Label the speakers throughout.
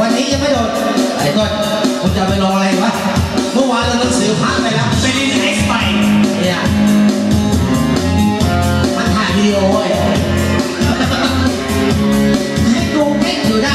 Speaker 1: วันนี้จะไม่โดนไอ้ต้นคุณจะไปรออะไรวะ
Speaker 2: เมื่
Speaker 1: อ
Speaker 2: วา
Speaker 3: นเราหนังสือ
Speaker 4: พักไปแล้วไปเรียนไอสไปเนี่ย
Speaker 3: มันถ่ายวีดี
Speaker 4: โอไอ้ให้ดูเก่
Speaker 3: ง
Speaker 4: อยู่ได้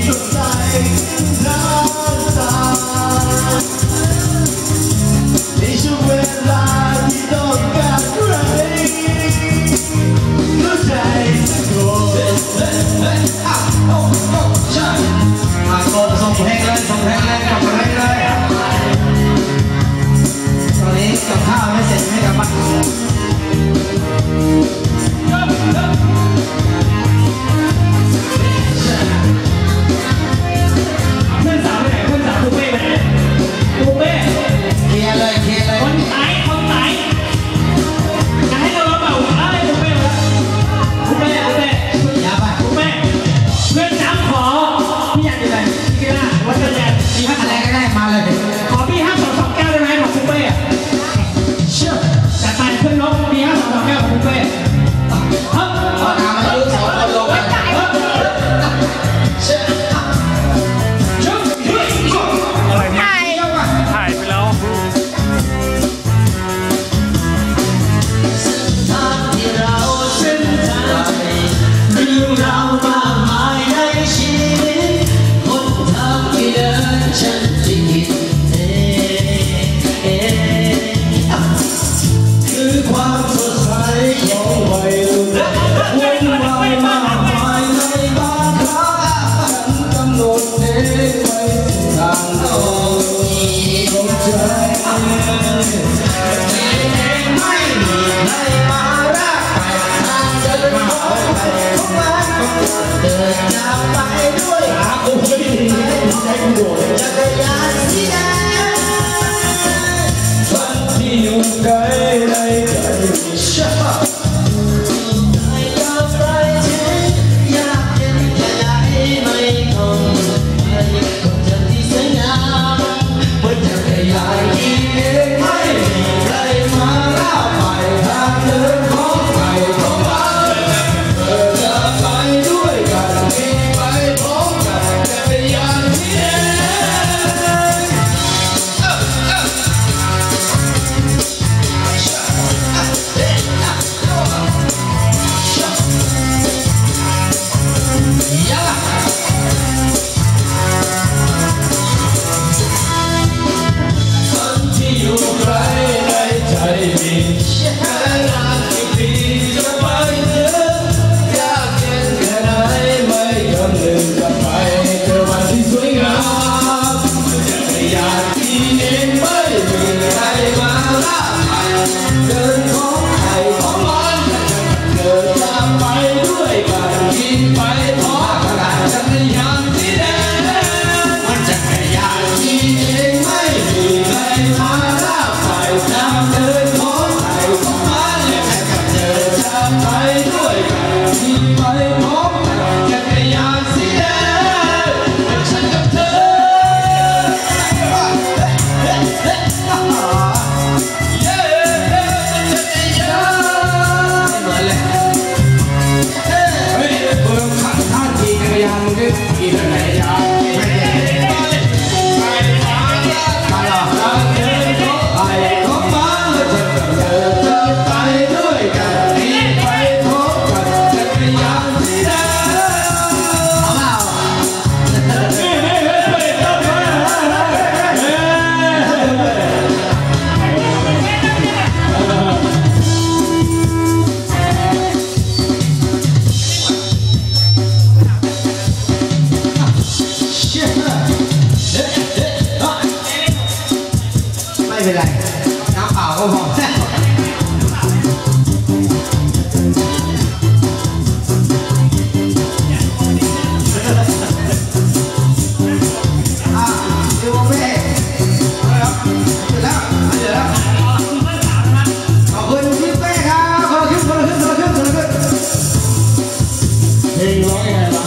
Speaker 1: tonight. Oh. Hey,
Speaker 4: long hand.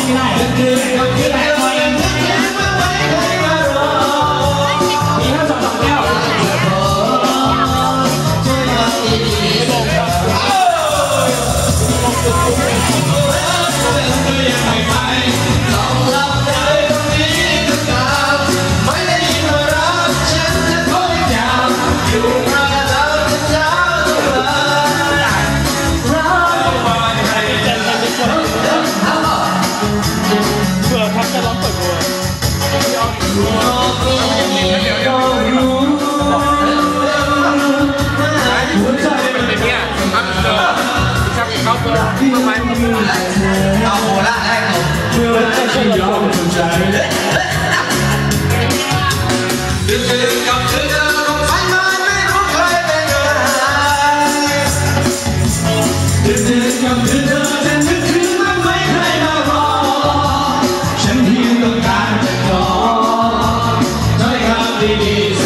Speaker 4: นี่ไม่
Speaker 1: ไ Ladies.